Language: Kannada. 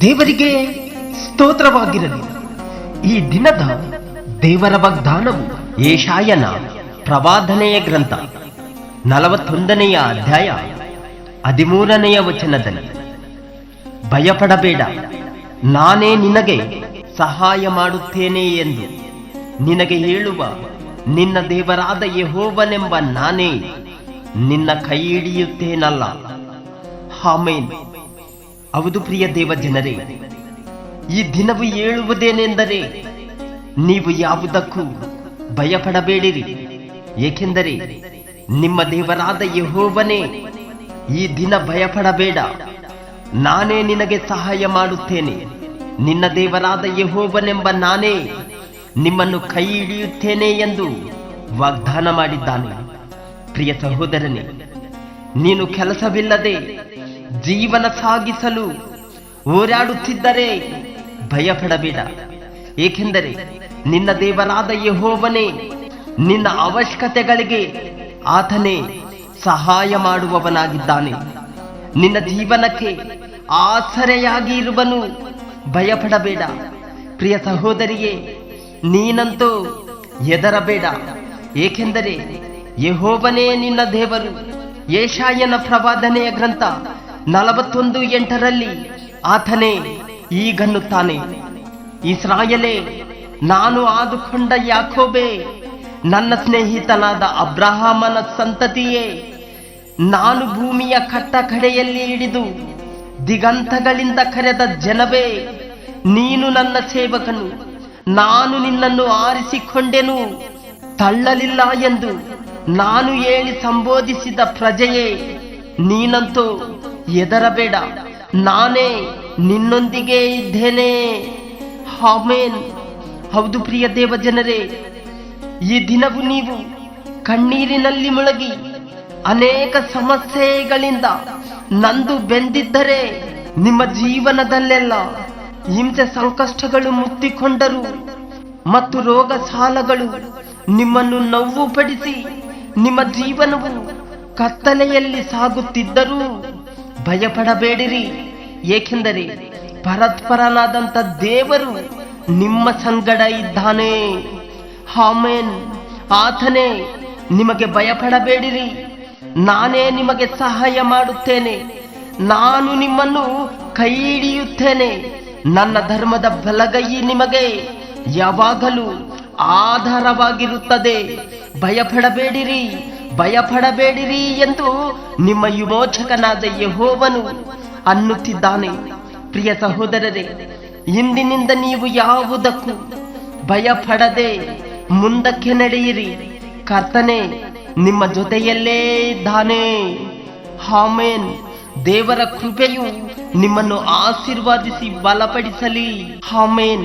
ದೇವರಿಗೆ ಸ್ತೋತ್ರವಾಗಿರಲಿ. ಈ ದಿನದ ದೇವರ ವಾಗ್ದಾನವು ಏಷಾಯನ ಪ್ರವಾದನೆಯ ಗ್ರಂಥ, ನಲವತ್ತೊಂದನೆಯ ಅಧ್ಯಾಯ, ಹದಿಮೂರನೆಯ ವಚನದಲ್ಲಿ. ಭಯಪಡಬೇಡ, ನಾನೇ ನಿನಗೆ ಸಹಾಯ ಮಾಡುತ್ತೇನೆ ಎಂದು ನಿನಗೆ ಹೇಳುವ ನಿನ್ನ ದೇವರಾದ ಯಹೋವನೆಂಬ ನಾನೇ. ನಿನ್ನ ಕೈ ಹಿಡಿಯುತ್ತೇನಲ್ಲ. ಹಾಮೇನ್ ಹೌದು ಪ್ರಿಯ ದೇವ ಜನರೇ ಈ ದಿನವು ಹೇಳುವುದೇನೆಂದರೆ ನೀವು ಯಾವುದಕ್ಕೂ ಭಯಪಡಬೇಡಿರಿ. ಏಕೆಂದರೆ, ನಿಮ್ಮ ದೇವರಾದ ಯಹೋವನೇ ಈ ದಿನ ಭಯಪಡಬೇಡ. ನಾನೇ ನಿನಗೆ ಸಹಾಯ ಮಾಡುತ್ತೇನೆ. ನಿನ್ನ ದೇವರಾದ ಯಹೋವನೆಂಬ ನಾನೇ ನಿಮ್ಮನ್ನು ಕೈ ಹಿಡಿಯುತ್ತೇನೆ ಎಂದು ವಾಗ್ದಾನ ಮಾಡಿದ್ದಾನೆ. ಪ್ರಿಯ ಸಹೋದರನೇ, ನೀನು ಕೆಲಸವಿಲ್ಲದೆ ಜೀವನ ಸಾಗಿಸಲು ಹೋರಾಡುತ್ತಿದ್ದರೆ ಭಯಪಡಬೇಡ. ಏಕೆಂದರೆ ನಿನ್ನ ದೇವರಾದ ಯಹೋವನೇ ನಿನ್ನ ಅವಶ್ಯಕತೆಗಳಿಗೆ ಆತನೇ ಸಹಾಯ ಮಾಡುವವನಾಗಿದ್ದಾನೆ. ನಿನ್ನ ಜೀವನಕ್ಕೆ ಆಸರೆಯಾಗಿ ಇರುವನು ಭಯಪಡಬೇಡ. ಪ್ರಿಯ ಸಹೋದರಿಯೇ ನೀನಂತೂ ಹೆದರಬೇಡ. ಏಕೆಂದರೆ ಯೆಹೋವನೇ ನಿನ್ನ ದೇವರು. ಏಷಾಯನ ಪ್ರವಾದನೆಯ ಗ್ರಂಥ ನಲವತ್ತೊಂದು ಎಂಟರಲ್ಲಿ ಆತನೇ ಈಗನ್ನುತ್ತಾನೆ ಇಸ್ರಾಯಲೇ, ನಾನು ಆದುಕೊಂಡ ಯಾಕೋಬೆ, ನನ್ನ ಸ್ನೇಹಿತನಾದ ಅಬ್ರಹಾಮನ ಸಂತತಿಯೇ, ನಾನು ಭೂಮಿಯ ಕಟ್ಟ ಕಡೆಯಲ್ಲಿ ಹಿಡಿದು ದಿಗಂತಗಳಿಂದ ಕರೆದ ಜನವೇ, ನೀನು ನನ್ನ ಸೇವಕನು. ನಾನು ನಿನ್ನನ್ನು ಆರಿಸಿಕೊಂಡೆನು, ತಳ್ಳಲಿಲ್ಲ ಎಂದು ನಾನು ಹೇಳಿ ಸಂಬೋಧಿಸಿದ ಪ್ರಜೆಯೇ, ನೀನಂತೂ ಹೆದರಬೇಡ, ನಾನೇ ನಿನ್ನೊಂದಿಗೆ ಇದ್ದೇನೆ. ಹಾಮೇನ್ ಹೌದು ಪ್ರಿಯ ದೇವ ಜನರೇ ಈ ದಿನವೂ ನೀವು ಕಣ್ಣೀರಿನಲ್ಲಿ ಮುಳುಗಿ ಅನೇಕ ಸಮಸ್ಯೆಗಳಿಂದ ನಂದು ಬೆಂದಿದ್ದರೆ ನಿಮ್ಮ ಜೀವನದಲ್ಲೆಲ್ಲ ಹಿಂಸೆ ಸಂಕಷ್ಟಗಳು ಮುತ್ತಿಕೊಂಡರು. ಮತ್ತು ರೋಗ ಸಾಲಗಳು ನಿಮ್ಮನ್ನು ನೋವು ಪಡಿಸಿ ನಿಮ್ಮ ಜೀವನವು ಕತ್ತಲೆಯಲ್ಲಿ ಸಾಗುತ್ತಿದ್ದರೂ ಭಯಪಡಬೇಡಿರಿ. ಏಕೆಂದರೆ ಪರತ್ಪರನಾದಂಥ ದೇವರು ನಿಮ್ಮ ಸಂಗಡ ಇದ್ದಾನೆ. ಹಾಮೇನ್ ಆತನೇ, ನಿಮಗೆ ಭಯಪಡಬೇಡಿರಿ. ನಾನೇ ನಿಮಗೆ ಸಹಾಯ ಮಾಡುತ್ತೇನೆ. ನಾನು ನಿಮ್ಮನ್ನು ಕೈ ಹಿಡಿಯುತ್ತೇನೆ. ನನ್ನ ಧರ್ಮದ ಬಲಗೈ ನಿಮಗೆ ಯಾವಾಗಲೂ ಆಧಾರವಾಗಿರುತ್ತದೆ. ಭಯಪಡಬೇಡಿರಿ ಭಯಪಡಬೇಡಿರಿ ಎಂದು ನಿಮ್ಮ ವಿಮೋಚಕನಾದ ಯಹೋವನು ಅನ್ನುತ್ತಿದ್ದಾನೆ. ಪ್ರಿಯ ಸಹೋದರರೇ, ಇಂದಿನಿಂದ ನೀವು ಯಾವುದಕ್ಕೂ ಭಯಪಡದೆ ಮುಂದಕ್ಕೆ ನಡೆಯಿರಿ. ಕರ್ತನೆ ನಿಮ್ಮ ಜೊತೆಯಲ್ಲೇ ಇದ್ದಾನೆ. ಹಾಮೇನ್ ದೇವರ ಕೃಪೆಯು ನಿಮ್ಮನ್ನು ಆಶೀರ್ವಾದಿಸಿ ಬಲಪಡಿಸಲಿ. ಹಾಮೇನ್